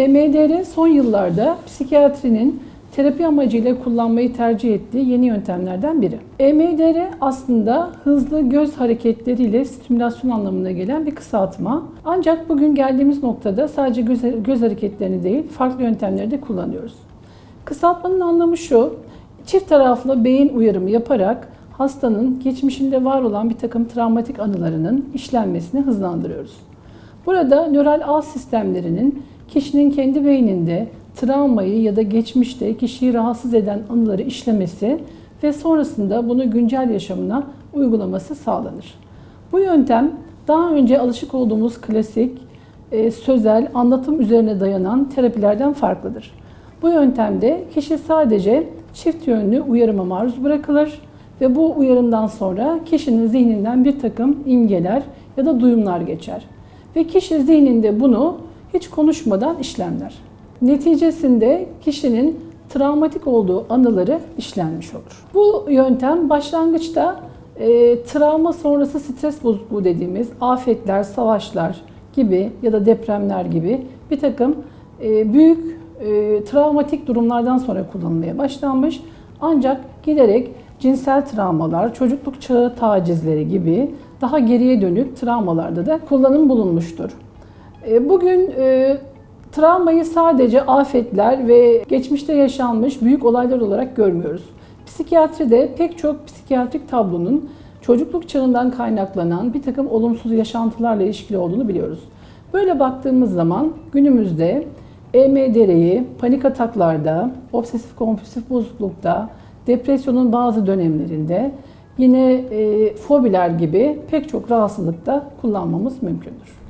EMDR son yıllarda psikiyatrinin terapi amacıyla kullanmayı tercih ettiği yeni yöntemlerden biri. EMDR aslında hızlı göz hareketleriyle stimülasyon anlamına gelen bir kısaltma. Ancak bugün geldiğimiz noktada sadece göz, göz hareketlerini değil, farklı yöntemleri de kullanıyoruz. Kısaltmanın anlamı şu, çift taraflı beyin uyarımı yaparak hastanın geçmişinde var olan bir takım travmatik anılarının işlenmesini hızlandırıyoruz. Burada nöral ağ sistemlerinin kişinin kendi beyninde travmayı ya da geçmişte kişiyi rahatsız eden anıları işlemesi ve sonrasında bunu güncel yaşamına uygulaması sağlanır. Bu yöntem daha önce alışık olduğumuz klasik e, sözel anlatım üzerine dayanan terapilerden farklıdır. Bu yöntemde kişi sadece çift yönlü uyarıma maruz bırakılır ve bu uyarımdan sonra kişinin zihninden bir takım imgeler ya da duyumlar geçer. Ve kişi zihninde bunu hiç konuşmadan işlemler. Neticesinde kişinin travmatik olduğu anıları işlenmiş olur. Bu yöntem başlangıçta e, travma sonrası stres bozukluğu dediğimiz afetler, savaşlar gibi ya da depremler gibi bir takım e, büyük e, travmatik durumlardan sonra kullanılmaya başlanmış. Ancak giderek cinsel travmalar, çocukluk çağı tacizleri gibi daha geriye dönük travmalarda da kullanım bulunmuştur. E, Bugün e, travmayı sadece afetler ve geçmişte yaşanmış büyük olaylar olarak görmüyoruz. Psikiyatride pek çok psikiyatrik tablonun çocukluk çağından kaynaklanan bir takım olumsuz yaşantılarla ilişkili olduğunu biliyoruz. Böyle baktığımız zaman günümüzde EMDR'yi panik ataklarda, obsesif kompulsif bozuklukta, depresyonun bazı dönemlerinde yine e, fobiler gibi pek çok rahatsızlıkta kullanmamız mümkündür.